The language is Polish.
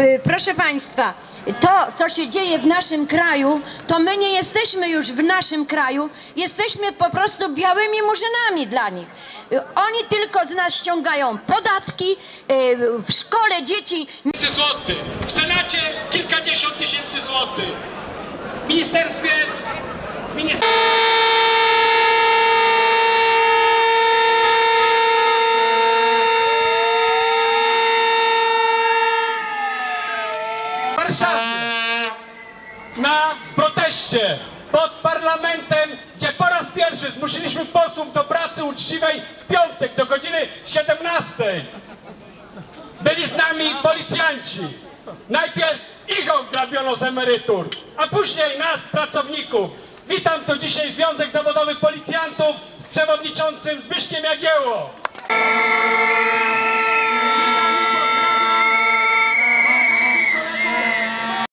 P- Proszę Państwa, to, co się dzieje w naszym kraju, to my nie jesteśmy już w naszym kraju, jesteśmy po prostu białymi murzynami dla nich. Y, Oni tylko z nas ściągają podatki, y, w szkole dzieci. W Senacie kilkadziesiąt tysięcy złotych. W ministerstwie... W Warszawie na proteście pod parlamentem, gdzie po raz pierwszy zmusiliśmy posłów do pracy uczciwej w piątek do godziny 17. Byli z nami policjanci. Najpierw ich ograbiono z emerytur, a później nas, pracowników. Witam tu dzisiaj Związek Zawodowy Policjantów z przewodniczącym Zbyszkiem Jagiełło.